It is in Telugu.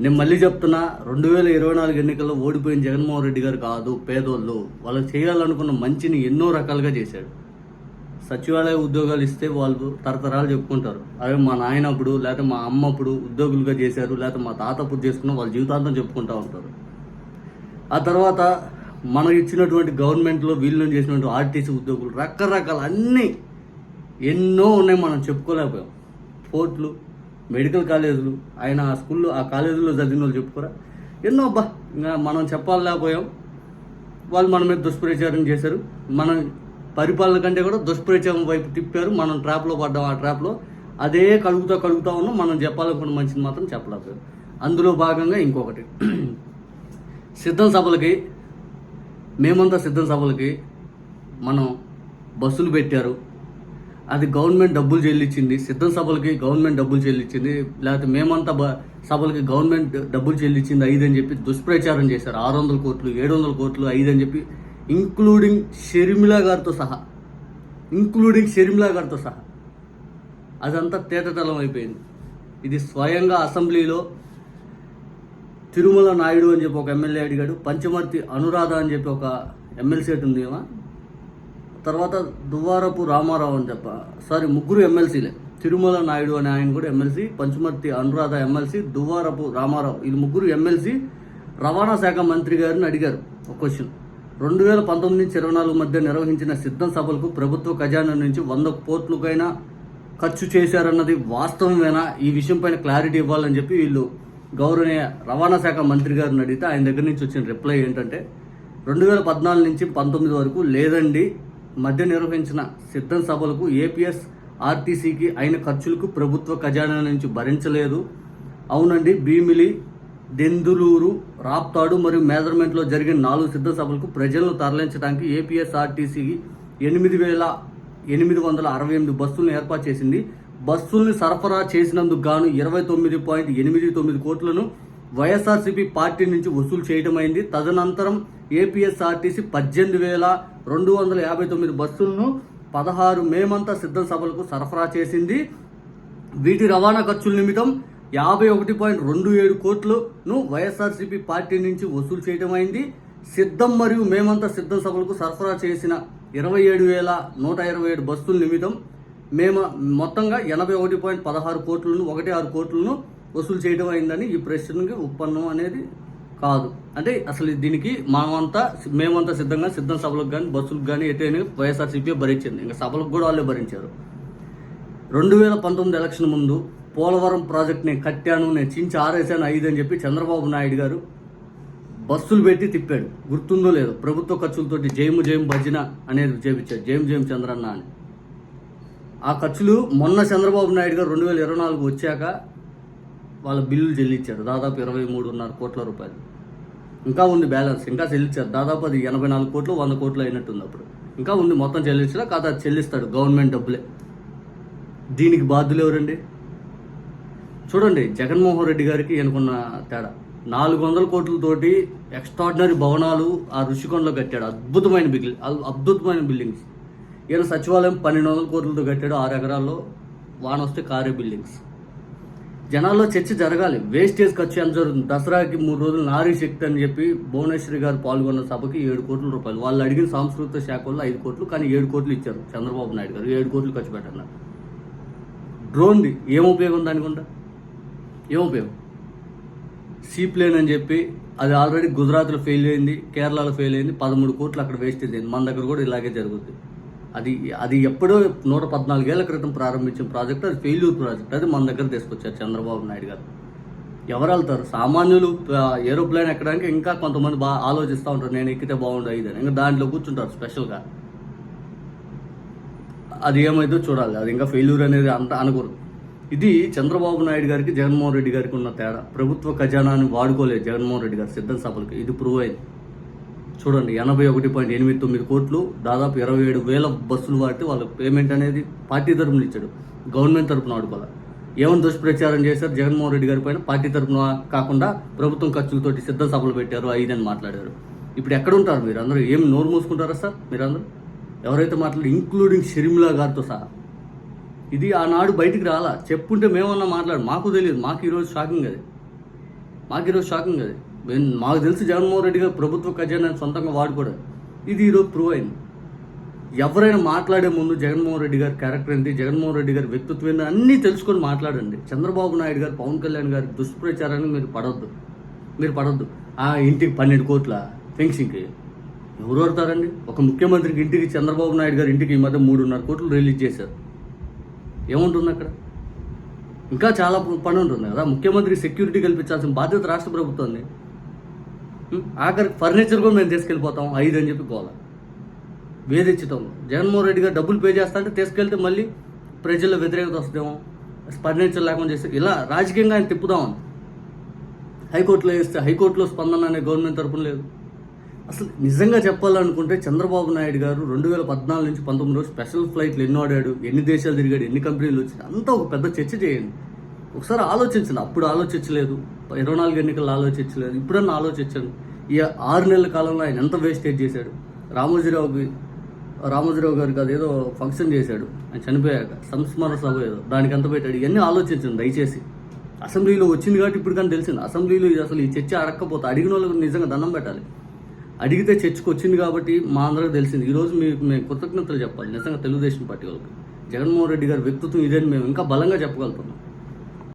నేను మళ్ళీ చెప్తున్నా రెండు వేల ఇరవై నాలుగు ఎన్నికల్లో ఓడిపోయిన జగన్మోహన్ రెడ్డి గారు కాదు పేదోళ్ళు. వాళ్ళు చేయాలనుకున్న మంచిని ఎన్నో రకాలుగా చేశాడు. సచివాలయ ఉద్యోగాలు ఇస్తే వాళ్ళు తరతరాలు చెప్పుకుంటారు. అదే మా నాయన అప్పుడు లేకపోతే మా అమ్మ అప్పుడు ఉద్యోగులుగా చేశారు లేకపోతే మా తాత అప్పుడు చేసుకున్న వాళ్ళ జీవితాంతం చెప్పుకుంటూ ఉంటారు. ఆ తర్వాత మనం ఇచ్చినటువంటి గవర్నమెంట్లో వీళ్ళని చేసినటువంటి ఆర్టీసీ ఉద్యోగులు రకరకాల అన్నీ ఎన్నో ఉన్నాయి మనం చెప్పుకోలేకపోయాం. పోర్ట్లు మెడికల్ కాలేజీలు. ఆయన ఆ స్కూల్లో ఆ కాలేజీలో చదివిన వాళ్ళు చెప్పుకోరా? ఎన్నో అబ్బా ఇంకా మనం చెప్పలేకపోయాం. వాళ్ళు మన మీద దుష్ప్రచారం చేశారు. మనం పరిపాలన కంటే కూడా దుష్ప్రచారం వైపు తిప్పారు. మనం ట్రాప్లో పడ్డాం ఆ ట్రాప్లో. అదే కడుగుతూ కలుగుతూ ఉన్నాం. మనం చెప్పాలనుకున్న మంచిది మాత్రం చెప్పలేదు అందులో భాగంగా ఇంకొకటి. సిద్ధం సభలకి మేమంతా సిద్ధం సభలకి మనం బస్సులు పెట్టారు. అది గవర్నమెంట్ డబ్బులు చెల్లించింది సిద్ధం సభలకి గవర్నమెంట్ డబ్బులు చెల్లించింది లేకపోతే మేమంతా బ- సభలకి గవర్నమెంట్ డబ్బులు చెల్లించింది ఐదు అని చెప్పి దుష్ప్రచారం చేశారు. ఆరు వందల కోట్లు ఏడు వందల కోట్లు ఐదు అని చెప్పి ఇంక్లూడింగ్ షర్మిలా గారితో సహా ఇంక్లూడింగ్ షర్మిలా గారితో సహా. అదంతా తేటతలం అయిపోయింది. ఇది స్వయంగా అసెంబ్లీలో తిరుమల నాయుడు అని చెప్పి ఒక ఎమ్మెల్యే అడిగాడు పంచమర్తి అనురాధ అని చెప్పి ఒక ఎమ్మెల్సీ ఉంది తర్వాత దువ్వారపు రామారావు అని చెప్ప. సారీ ముగ్గురు ఎమ్మెల్సీలే. తిరుమల నాయుడు అనే ఆయన కూడా ఎమ్మెల్సీ పంచమర్తి అనురాధ ఎమ్మెల్సీ దువ్వారపు రామారావు. వీళ్ళు ముగ్గురు ఎమ్మెల్సీ రవాణా శాఖ మంత్రి గారిని అడిగారు ఒక క్వశ్చన్ రెండు వేల పంతొమ్మిది నుంచి ఇరవై నాలుగు మధ్య నిర్వహించిన సిద్ధం సభలకు ప్రభుత్వ ఖజానా నుంచి వంద కోట్లకైనా ఖర్చు చేశారన్నది వాస్తవమేనా? ఈ విషయం పైన క్లారిటీ ఇవ్వాలని చెప్పి వీళ్ళు గౌరవనీయ రవాణా శాఖ మంత్రి గారిని అడిగితే ఆయన దగ్గర నుంచి వచ్చిన రిప్లై ఏంటంటే రెండు వేల పద్నాలుగు నుంచి పంతొమ్మిది వరకు లేదండి మధ్య నిర్వహించిన సిద్ధం సభలకు ఏపీఎస్ ఆర్టీసీకి అయిన ఖర్చులకు ప్రభుత్వ ఖజానా నుంచి భరించలేదు. అవునండి భీమిలి దెందులూరు రాప్తాడు మరియు మేజర్మెంట్లో జరిగిన నాలుగు సిద్ధ సభలకు ప్రజలను తరలించడానికి ఏపీఎస్ఆర్టీసీకి ఎనిమిది వేల ఎనిమిది వందల అరవై ఎనిమిది బస్సులను ఏర్పాటు చేసింది. బస్సుల్ని సరఫరా చేసినందుకు గాను ఇరవై తొమ్మిది పాయింట్ ఎనిమిది తొమ్మిది కోట్లను వైఎస్ఆర్సీపీ పార్టీ నుంచి వసూలు చేయడమైంది తదనంతరం ఏపీఎస్ఆర్టీసీ పద్దెనిమిది వేల రెండు వందల యాభై తొమ్మిది బస్సులను పదహారు మేమంతా సిద్ధం సభలకు సరఫరా చేసింది. వీటి రవాణా ఖర్చుల నిమిత్తం యాభై ఒకటి పాయింట్ రెండు ఏడు కోట్లను వైఎస్ఆర్సీపీ పార్టీ నుంచి వసూలు చేయడం అయింది. సిద్ధం మరియు మేమంతా సిద్ధం సభలకు సరఫరా చేసిన ఇరవై ఏడు వేల నూట ఇరవై ఏడు బస్సుల నిమిత్తం మేము మొత్తంగా ఎనభై ఒకటి పాయింట్ పదహారు కోట్లను ఒకటి ఆరు కోట్లను వసూలు చేయడం అయిందని ఈ ప్రశ్నకి ఉత్పన్నం అనేది కాదు. అంటే అసలు దీనికి మనమంతా మేమంతా సిద్ధంగా సిద్ధం సభలకు కానీ బస్సులకు కానీ ఎటైనా వైఎస్ఆర్సీపీ భరించింది. ఇంకా సభలకు కూడా వాళ్ళే భరించారు. రెండు వేల పంతొమ్మిది ఎలక్షన్ ముందు పోలవరం ప్రాజెక్ట్ నేను కట్టాను నేను చించి ఆరేసాను ఐదు అని చెప్పి చంద్రబాబు నాయుడు గారు బస్సులు పెట్టి తిప్పాడు. గుర్తుందో లేదో ప్రభుత్వ ఖర్చులతో జయము జయం భజన అనేది చేపించాడు. జయం జయం చంద్రన్న అని. ఆ ఖర్చులు మొన్న చంద్రబాబు నాయుడు గారు రెండు వేల ఇరవై నాలుగు వచ్చాక వాళ్ళ బిల్లులు చెల్లించారు. దాదాపు ఇరవై మూడున్నర కోట్ల రూపాయలు. ఇంకా ఉంది బ్యాలెన్స్. ఇంకా చెల్లించారు. దాదాపు అది ఎనభై నాలుగు కోట్లు వంద కోట్లు అయినట్టుంది అప్పుడు. ఇంకా ఉంది మొత్తం చెల్లించినా కాదు అది చెల్లిస్తాడు గవర్నమెంట్ డబ్బులే. దీనికి బాధ్యులు ఎవరండి? చూడండి జగన్మోహన్ రెడ్డి గారికి అనుకున్న తేడా. నాలుగు వందల కోట్లతోటి ఎక్స్ట్రాడినరీ భవనాలు ఆ ఋషికొండలో కట్టాడు. అద్భుతమైన బిల్డింగ్ అద్భుతమైన బిల్డింగ్స్. ఈయన సచివాలయం పన్నెండు వందల కోట్లతో కట్టాడు ఆరు ఎకరాల్లో. వాన వస్తే కారే బిల్డింగ్స్. జనాల్లో చర్చ జరగాలి. వేస్టేజ్ ఖర్చు ఎంత జరుగుతుంది? దసరాకి మూడు రోజులు నారీ శక్తి అని చెప్పి భువనేశ్వరి గారు పాల్గొన్న సభకి ఏడు కోట్ల రూపాయలు. వాళ్ళు అడిగిన సాంస్కృతిక శాఖ వల్ల ఐదు కోట్లు కానీ ఏడు కోట్లు ఇచ్చారు చంద్రబాబు నాయుడు గారు. ఏడు కోట్లు ఖర్చు పెట్టన్నారు డ్రోన్ది ఏం ఉపయోగం దానికుండా ఏం ఉపయోగం? సీ ప్లేన్ అని చెప్పి అది ఆల్రెడీ గుజరాత్లో ఫెయిల్ అయింది కేరళలో ఫెయిల్ అయింది పదమూడు కోట్లు అక్కడ వేస్టేజ్ అయింది. మన దగ్గర కూడా ఇలాగే జరుగుతుంది అది అది ఎప్పుడో నూట పద్నాలుగేళ్ళ క్రితం ప్రారంభించిన ప్రాజెక్ట్ అది ఫెయిల్యూర్ ప్రాజెక్ట్ అది మన దగ్గర తీసుకొచ్చారు చంద్రబాబు నాయుడు గారు. ఎవరు వెళ్తారు? సామాన్యులు ఏరోప్లేన్ ఎక్కడానికి ఇంకా కొంతమంది బాగా ఆలోచిస్తూ ఉంటారు నేను ఎక్కితే బాగుండు ఇదని ఇంకా దాంట్లో కూర్చుంటారు స్పెషల్గా అది ఏమైందో చూడాలి. అది ఇంకా ఫెయిల్యూర్ అనేది అంత అనకూడదు. ఇది చంద్రబాబు నాయుడు గారికి జగన్మోహన్ రెడ్డి గారికి ఉన్న తేడా. ప్రభుత్వ ఖజానాన్ని వాడుకోలేదు జగన్మోహన్ రెడ్డి గారు సిద్ధం సభలకి. ఇది ప్రూవ్ అయింది. చూడండి ఎనభై ఒకటి పాయింట్ ఎనిమిది తొమ్మిది కోట్లు దాదాపు ఇరవై ఏడు వేల బస్సులు వాడితే వాళ్ళకి పేమెంట్ అనేది పార్టీ తరపున ఇచ్చాడు గవర్నమెంట్ తరపున ఆడుకోవాలి ఏమని దుష్ప్రచారం చేశారు జగన్మోహన్ రెడ్డి గారి పైన? పార్టీ తరపున కాకుండా ప్రభుత్వం ఖర్చులతోటి సిద్ధ సభలు పెట్టారు ఐదని మాట్లాడారు. ఇప్పుడు ఎక్కడుంటారు మీరు అందరూ? ఏం నోరు మూసుకుంటారా సార్ మీరందరూ ఎవరైతే మాట్లాడి ఇంక్లూడింగ్ షర్మిలా గారితో సహా. ఇది ఆనాడు బయటికి రాలా. చెప్పుంటే మేమన్నా మాట్లాడు మాకు తెలియదు మాకు ఈరోజు షాకింగ్ అది. మాకు ఈరోజు షాకింగ్ అది. మేము మాకు తెలిసి జగన్మోహన్ రెడ్డి గారు ప్రభుత్వ ఖజానాన్ని సొంతంగా వాడుకోవడం. ఇది ఈరోజు ప్రూవ్ అయింది. ఎవరైనా మాట్లాడే ముందు జగన్మోహన్ రెడ్డి గారి క్యారెక్టర్ ఏంటి జగన్మోహన్ రెడ్డి గారి వ్యక్తిత్వం ఏంటి అన్నీ తెలుసుకొని మాట్లాడండి. చంద్రబాబు నాయుడు గారు పవన్ కళ్యాణ్ గారి దుష్ప్రచారాన్ని మీరు పడొద్దు. మీరు పడొద్దు. ఆ ఇంటికి పన్నెండు కోట్ల ఫెన్సింగ్కి ఎవరు పడతారండి ఒక ముఖ్యమంత్రికి ఇంటికి చంద్రబాబు నాయుడు గారి ఇంటికి ఈ మధ్య మూడున్నర కోట్లు రిలీజ్ చేశారు. ఏముంటుంది అక్కడ? ఇంకా చాలా పని ఉంటుంది కదా. ముఖ్యమంత్రికి సెక్యూరిటీ కల్పించాల్సిన బాధ్యత రాష్ట్ర ప్రభుత్వాన్ని. ఆఖరికి ఫర్నిచర్ కూడా మేము తీసుకెళ్ళిపోతాం ఐదు అని చెప్పి గోల. వేధించటం. జగన్మోహన్ రెడ్డి గారు డబ్బులు పే చేస్తా అంటే తీసుకెళ్తే మళ్ళీ ప్రజల్లో వ్యతిరేకత వస్తుందేమో? స్పందించడం లేకుండా చేస్తే ఇలా రాజకీయంగా ఆయన తిప్పుదామని హైకోర్టులో వేస్తే హైకోర్టులో స్పందన అనే గవర్నమెంట్ తరపున లేదు. అసలు నిజంగా చెప్పాలనుకుంటే చంద్రబాబు నాయుడు గారు రెండు వేల పద్నాలుగు నుంచి పంతొమ్మిది రోజు స్పెషల్ ఫ్లైట్లు ఎన్నో ఆడాడు ఎన్ని దేశాలు తిరిగాడు ఎన్ని కంపెనీలు వచ్చాయి అంతా ఒక పెద్ద చర్చ చేయండి. ఒకసారి ఆలోచించండి. అప్పుడు ఆలోచించలేదు. ఇరవై నాలుగు ఎన్నికల్లో ఆలోచించలేదు. ఇప్పుడన్నా ఆలోచించాను ఈ ఆరు నెలల కాలంలో ఆయన ఎంత వేస్టేజ్ చేశాడు? రామోజీరావుకి రామోజీరావు గారికి ఏదో ఫంక్షన్ చేశాడు. ఆయన చనిపోయాక. సంస్మరణ సభ ఏదో. దానికి ఎంత పెట్టాడు? ఇవన్నీ ఆలోచించండి దయచేసి. అసెంబ్లీలో వచ్చింది కాబట్టి ఇప్పుడు కానీ తెలిసింది. అసెంబ్లీలో ఇది అసలు ఈ చర్చ అడగకపోతే అడిగిన వాళ్ళకి నిజంగా దండం పెట్టాలి. అడిగితే చర్చకు వచ్చింది కాబట్టి మా అందరికి తెలిసింది. ఈరోజు మీకు మేము కృతజ్ఞతలు చెప్పాలి. నిజంగా తెలుగుదేశం పార్టీ వాళ్ళకి. జగన్మోహన్ రెడ్డి గారి వ్యక్తిత్వం ఇదని మేము ఇంకా బలంగా చెప్పగలుగుతున్నాం.